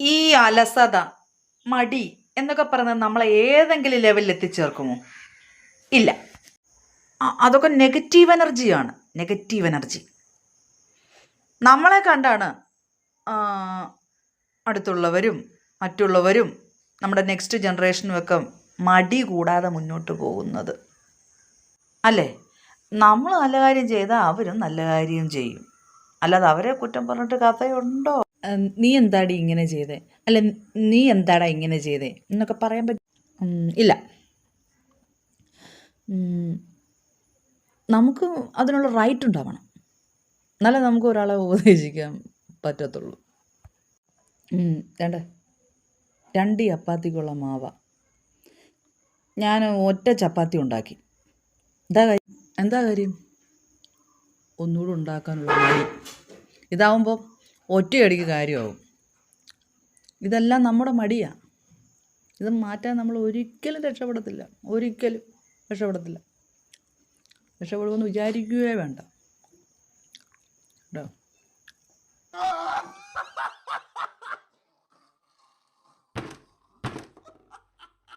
ഈ അലസത മടി എന്നൊക്കെ പറയുന്നത് നമ്മളെ ഏതെങ്കിലും ലെവലിൽ എത്തിച്ചേർക്കുമോ? ഇല്ല. അതൊക്കെ നെഗറ്റീവ് എനർജിയാണ് നെഗറ്റീവ് എനർജി നമ്മളെ കണ്ടാണ് അടുത്തുള്ളവരും മറ്റുള്ളവരും നമ്മുടെ നെക്സ്റ്റ് ജനറേഷനും ഒക്കെ മടി കൂടാതെ മുന്നോട്ട് പോകുന്നത്. അല്ലേ? നമ്മൾ നല്ല കാര്യം ചെയ്താൽ അവരും നല്ല കാര്യം ചെയ്യും. അല്ലാതെ അവരെ കുറ്റം പറഞ്ഞിട്ട് കഥയുണ്ടോ? നീ എന്താടി ഇങ്ങനെ ചെയ്തേ? അല്ല നീ എന്താടാ ഇങ്ങനെ ചെയ്തേ? എന്നൊക്കെ പറയാൻ പറ്റും ഇല്ല. നമുക്ക് അതിനുള്ള റൈറ്റ് ഉണ്ടാവണം. എന്നാലേ നമുക്ക് ഒരാളെ ഉപദേശിക്കാൻ പറ്റത്തുള്ളൂ. രണ്ടേ രണ്ട് ചപ്പാത്തിക്കുള്ള മാവ. ഞാൻ ഒറ്റ ചപ്പാത്തി ഉണ്ടാക്കി. എന്താ കാര്യം? എന്താ കാര്യം? ഒന്നുകൂടെ ഉണ്ടാക്കാനുള്ള ഇതാവുമ്പോൾ ഒറ്റയടിക്ക് കാര്യമാവും. ഇതെല്ലാം നമ്മുടെ മടിയാണ് ഇത് മാറ്റാൻ നമ്മൾ ഒരിക്കലും രക്ഷപ്പെടത്തില്ല. ഒരിക്കലും രക്ഷപ്പെടത്തില്ല. രക്ഷപ്പെടുമെന്ന് വിചാരിക്കുകയേ വേണ്ട. കേട്ടോ?